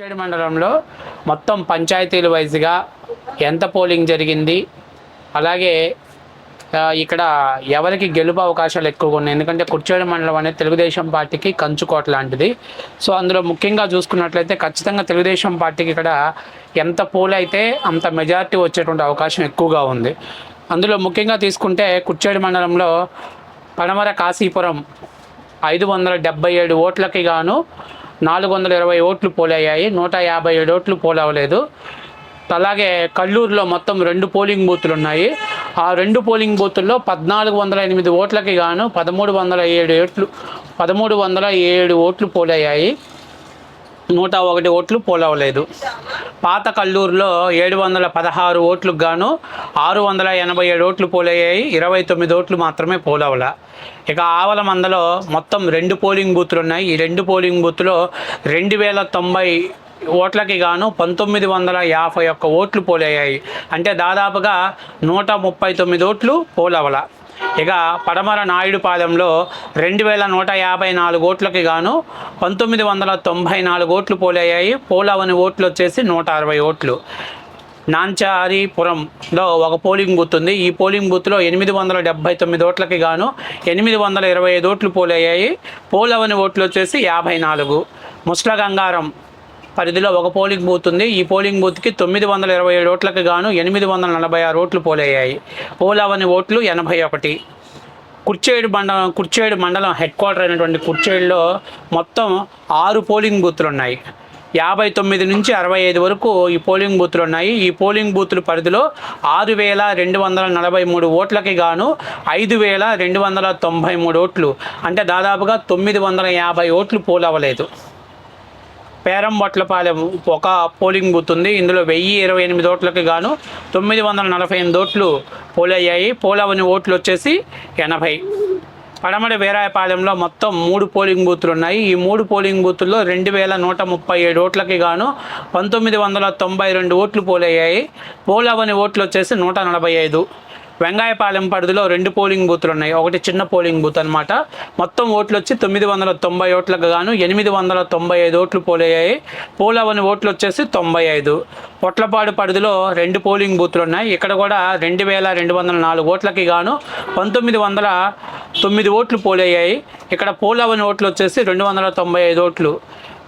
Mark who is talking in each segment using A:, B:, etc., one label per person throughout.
A: చేడు మండలంలో మొత్తం పంచాయతీల వైజ్గా ఎంత పోలింగ్ జరిగింది? అలాగే ఇక్కడ ఎవరికి గెలుపు అవకాశాలు ఎక్కువగా ఉన్నాయి? ఎందుకంటే కుర్చేడు మండలం అనేది తెలుగుదేశం పార్టీకి కంచుకోట లాంటిది. సో అందులో ముఖ్యంగా చూసుకున్నట్లయితే ఖచ్చితంగా తెలుగుదేశం పార్టీకి ఇక్కడ ఎంత పోల్ అయితే అంత మెజారిటీ వచ్చేటువంటి అవకాశం ఎక్కువగా ఉంది. అందులో ముఖ్యంగా తీసుకుంటే కుర్చేడు మండలంలో పడమర కాశీపురం ఐదు వందల డెబ్బై ఏడు ఓట్లకి గాను నాలుగు వందల ఇరవై ఓట్లు పోలయ్యాయి. నూట యాభై ఏడు ఓట్లు పోలవలేదు అలాగే కల్లూరులో మొత్తం రెండు పోలింగ్ బూతులు ఉన్నాయి. ఆ రెండు పోలింగ్ బూతుల్లో పద్నాలుగు వందల ఎనిమిది ఓట్లకి గాను పదమూడు వందల ఏడు ఓట్లు పదమూడు వందల ఏడు ఓట్లు పోలయ్యాయి. నూట ఒకటి ఓట్లు పోలవలేదు. పాత కల్లూరులో ఏడు వందల పదహారు ఓట్లకు గాను ఆరు వందల ఎనభై ఏడు ఓట్లు పోలయ్యాయి. ఇరవై తొమ్మిది ఓట్లు మాత్రమే పోలవల. ఇక ఆవల మందలో మొత్తం రెండు పోలింగ్ బూతులు ఉన్నాయి. ఈ రెండు పోలింగ్ బూత్లో రెండు వేల తొంభై ఓట్లకి గాను పంతొమ్మిది వందల యాభై ఒక్క ఓట్లు పోలయ్యాయి. అంటే దాదాపుగా నూట ముప్పై తొమ్మిది ఓట్లు పోలవల. ఇక పడమర నాయుడుపాలెంలో రెండు వేల నూట యాభై నాలుగు ఓట్లకి గాను పంతొమ్మిది వందల తొంభై నాలుగు ఓట్లు పోలయ్యాయి. పోలవని ఓట్లు వచ్చేసి నూట అరవై ఓట్లు. నాంచారిపురంలో ఒక పోలింగ్ బూత్ ఉంది. ఈ పోలింగ్ బూత్లో ఎనిమిది వందల డెబ్బై తొమ్మిది ఓట్లకి గాను ఎనిమిది వందల ఇరవై ఐదు ఓట్లు పోలయ్యాయి. పోలవని ఓట్లు వచ్చేసి యాభై నాలుగు. ముస్ల గంగారం పరిధిలో ఒక పోలింగ్ బూత్ ఉంది. ఈ పోలింగ్ బూత్కి తొమ్మిది వందల ఇరవై ఏడు ఓట్లకు గాను ఎనిమిది వందల నలభై ఆరు ఓట్లు పోలయ్యాయి. పోలవని ఓట్లు ఎనభై ఒకటి. కుర్చేడు మండలం కుర్చేడు మండలం హెడ్ క్వార్టర్ అయినటువంటి కుర్చేడులో మొత్తం ఆరు పోలింగ్ బూత్లు ఉన్నాయి యాభై తొమ్మిది నుంచి అరవై ఐదు వరకు ఈ పోలింగ్ బూత్లు ఉన్నాయి ఈ పోలింగ్ బూత్ల పరిధిలో ఆరు వేల రెండు వందల నలభై మూడు ఓట్లకి గాను ఐదు వేల రెండు వందల తొంభై మూడు ఓట్లు. అంటే దాదాపుగా తొమ్మిది వందల యాభై ఓట్లు పోలవలేదు పేరంబొట్లపాలెం ఒక పోలింగ్ బూత్ ఉంది. ఇందులో వెయ్యి ఇరవై ఎనిమిది ఓట్లకి గాను తొమ్మిది వందల నలభై ఎనిమిది ఓట్లు పోలయ్యాయి. పోలవని ఓట్లు వచ్చేసి ఎనభై. పడమడి వీరాయపాలెంలో మొత్తం మూడు పోలింగ్ బూత్లు ఉన్నాయి. ఈ మూడు పోలింగ్ బూతుల్లో రెండు వేల నూట ముప్పై ఏడు ఓట్లకి గాను పంతొమ్మిది వందల తొంభై రెండు ఓట్లు పోలయ్యాయి. పోలవని ఓట్లు వచ్చేసి నూట నలభై ఐదు. వెంగాయపాలెం పరిధిలో రెండు పోలింగ్ బూత్లు ఉన్నాయి. ఒకటి చిన్న పోలింగ్ బూత్ అనమాట మొత్తం ఓట్లు వచ్చి తొమ్మిది వందల తొంభై ఓట్లకు గాను ఎనిమిది వందల తొంభై ఐదు ఓట్లు పోలయ్యాయి. పోలవని ఓట్లు వచ్చేసి తొంభై ఐదు. పొట్లపాడు పరిధిలో రెండు పోలింగ్ బూత్లు ఉన్నాయి. ఇక్కడ కూడా రెండు వేల రెండు వందల నాలుగు ఓట్లకి గాను పంతొమ్మిది వందల తొమ్మిది ఓట్లు పోలయ్యాయి. ఇక్కడ పోలవని ఓట్లు వచ్చేసి రెండు వందల తొంభై ఐదు ఓట్లు.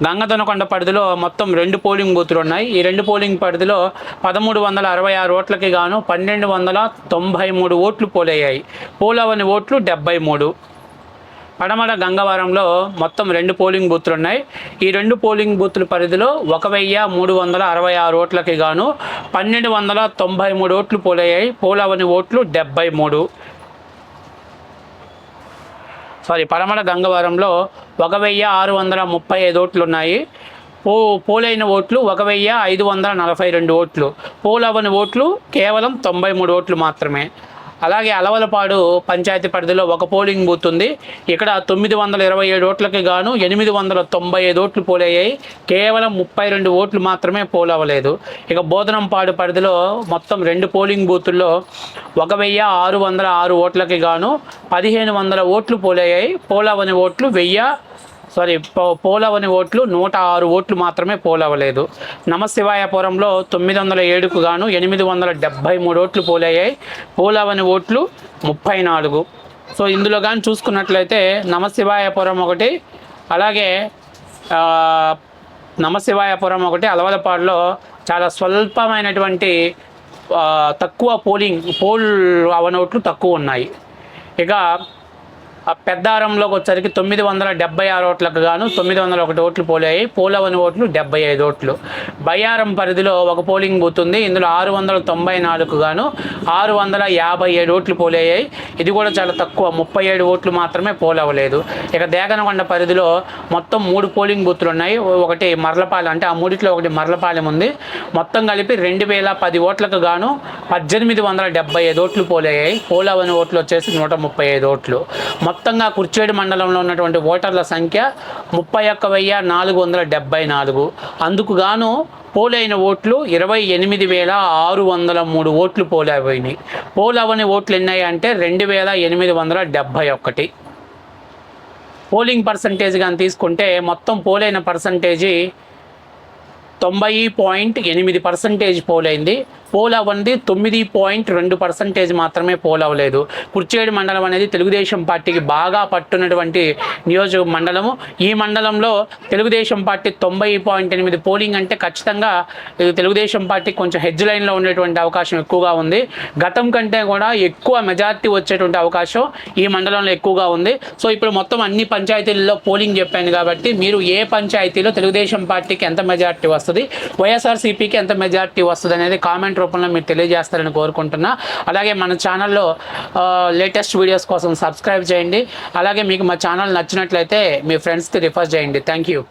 A: గంగదొనకొండ పరిధిలో మొత్తం రెండు పోలింగ్ బూతులు ఉన్నాయి. ఈ రెండు పోలింగ్ పరిధిలో పదమూడు వందల అరవై ఆరు ఓట్లకి గాను పన్నెండు వందల తొంభై మూడు ఓట్లు పోలయ్యాయి. పోలవని ఓట్లు డెబ్బై మూడు. పడమడ గంగవరంలో మొత్తం రెండు పోలింగ్ బూత్లు ఉన్నాయి. ఈ రెండు పోలింగ్ బూత్ల పరిధిలో ఒక వెయ్యి మూడు వందల అరవై ఆరు ఓట్లకి గాను పన్నెండు వందల తొంభై మూడు ఓట్లు పోలయ్యాయి. పోలవని ఓట్లు డెబ్బై మూడు. సారీ పడమర గంగవరంలో ఒక వెయ్యి ఆరు వందల ముప్పై ఐదు ఓట్లు ఉన్నాయి. పో పోలైన ఓట్లు ఒక వెయ్యి ఐదు వందల నలభై రెండు ఓట్లు. పోలవని ఓట్లు కేవలం తొంభై మూడు ఓట్లు మాత్రమే. అలాగే అలవలపాడు పంచాయతీ పరిధిలో ఒక పోలింగ్ బూత్ ఉంది. ఇక్కడ తొమ్మిది వందల ఇరవై ఏడు ఓట్లకి గాను ఎనిమిది వందల తొంభై ఐదు ఓట్లు పోలయ్యాయి. కేవలం ముప్పై రెండు ఓట్లు మాత్రమే పోలవ్వలేదు ఇక బోధనంపాడు పరిధిలో మొత్తం రెండు పోలింగ్ బూతుల్లో ఒక వెయ్యి ఆరు వందల ఆరు ఓట్లకి గాను పదిహేను వందల ఓట్లు పోలయ్యాయి. పోలవని ఓట్లు వెయ్యి సారీ పో పోలవని ఓట్లు నూట ఆరు ఓట్లు మాత్రమే పోలవలేదు. నమశివాయపురంలో తొమ్మిది వందల ఏడుకు గాను ఎనిమిది వందల డెబ్భై మూడు ఓట్లు పోలయ్యాయి. పోలవని ఓట్లు ముప్పై నాలుగు. సో ఇందులో కానీ చూసుకున్నట్లయితే నమశివాయపురం ఒకటి అలాగే నమశివాయపురం ఒకటి అలవలపాడులో చాలా స్వల్పమైనటువంటి తక్కువ పోలింగ్ పోల్ అవన అవుట్లు తక్కువ ఉన్నాయి. ఇక పెద్దారంలోకి వచ్చరికి తొమ్మిది వందల డెబ్బై ఆరు ఓట్లకు గాను తొమ్మిది వందల ఒకటి ఓట్లు పోలాయి. పోలవని ఓట్లు డెబ్బై ఐదు ఓట్లు. బయ్యారం పరిధిలో ఒక పోలింగ్ బూత్ ఉంది. ఇందులో ఆరు వందల తొంభై నాలుగు గాను ఆరు వందల యాభై ఏడు ఓట్లు పోలయ్యాయి ఇది కూడా చాలా తక్కువ. ముప్పై ఏడు ఓట్లు మాత్రమే పోలవలేదు. ఇక దేగనకొండ పరిధిలో మొత్తం మూడు పోలింగ్ బూత్లు ఉన్నాయి. ఒకటి మర్లపాలెం అంటే ఆ మూడిట్లో ఒకటి మర్లపాలెం ఉంది. మొత్తం కలిపి రెండు వేల పది ఓట్లకు గాను పద్దెనిమిది వందల డెబ్బై ఐదు ఓట్లు పోలయ్యాయి పోలవని ఓట్లు వచ్చేసి నూట ముప్పై ఐదు ఓట్లు. మొత్తంగా కుర్చేడు మండలంలో ఉన్నటువంటి ఓటర్ల సంఖ్య ముప్పై ఒక్క వెయ్యి నాలుగు వందల డెబ్బై నాలుగు. అందుకు గాను పోలైన ఓట్లు ఇరవై ఎనిమిది వేల ఆరు వందల మూడు ఓట్లు పోలైపోయినాయి. పోలవని ఓట్లు ఎన్నాయి అంటే రెండు వేల ఎనిమిది వందల డెబ్బై ఒకటి. పోలింగ్ పర్సంటేజ్ కానీ తీసుకుంటే మొత్తం పోలైన పర్సంటేజీ తొంభై పాయింట్ ఎనిమిది పర్సెంటేజ్ పోలైంది. పోల్ అవ్వండి. తొమ్మిది పాయింట్ రెండు పర్సెంటేజ్ మాత్రమే పోల్ అవ్వలేదు. కుర్చేడు మండలం అనేది తెలుగుదేశం పార్టీకి బాగా పట్టున్నటువంటి నియోజక మండలము. ఈ మండలంలో తెలుగుదేశం పార్టీ తొంభై పాయింట్ ఎనిమిది పోలింగ్ అంటే ఖచ్చితంగా తెలుగుదేశం పార్టీ కొంచెం హెడ్జ్ లైన్లో ఉండేటువంటి అవకాశం ఎక్కువగా ఉంది. గతం కంటే కూడా ఎక్కువ మెజార్టీ వచ్చేటువంటి అవకాశం ఈ మండలంలో ఎక్కువగా ఉంది. సో ఇప్పుడు మొత్తం అన్ని పంచాయతీల్లో పోలింగ్ చెప్పాను కాబట్టి మీరు ఏ పంచాయతీలో తెలుగుదేశం పార్టీకి ఎంత మెజారిటీ వస్తుంది వైఎస్ఆర్సీపీకి ఎంత మెజారిటీ వస్తుంది అనేది కామెంట్ రూపంలో మీరు తెలియజేస్తారని కోరుకుంటున్నా. అలాగే మన ఛానల్లో లేటెస్ట్ వీడియోస్ కోసం సబ్స్క్రైబ్ చేయండి. అలాగే మీకు మా ఛానల్ నచ్చినట్లయితే మీ ఫ్రెండ్స్కి రిఫర్ చేయండి. Thank you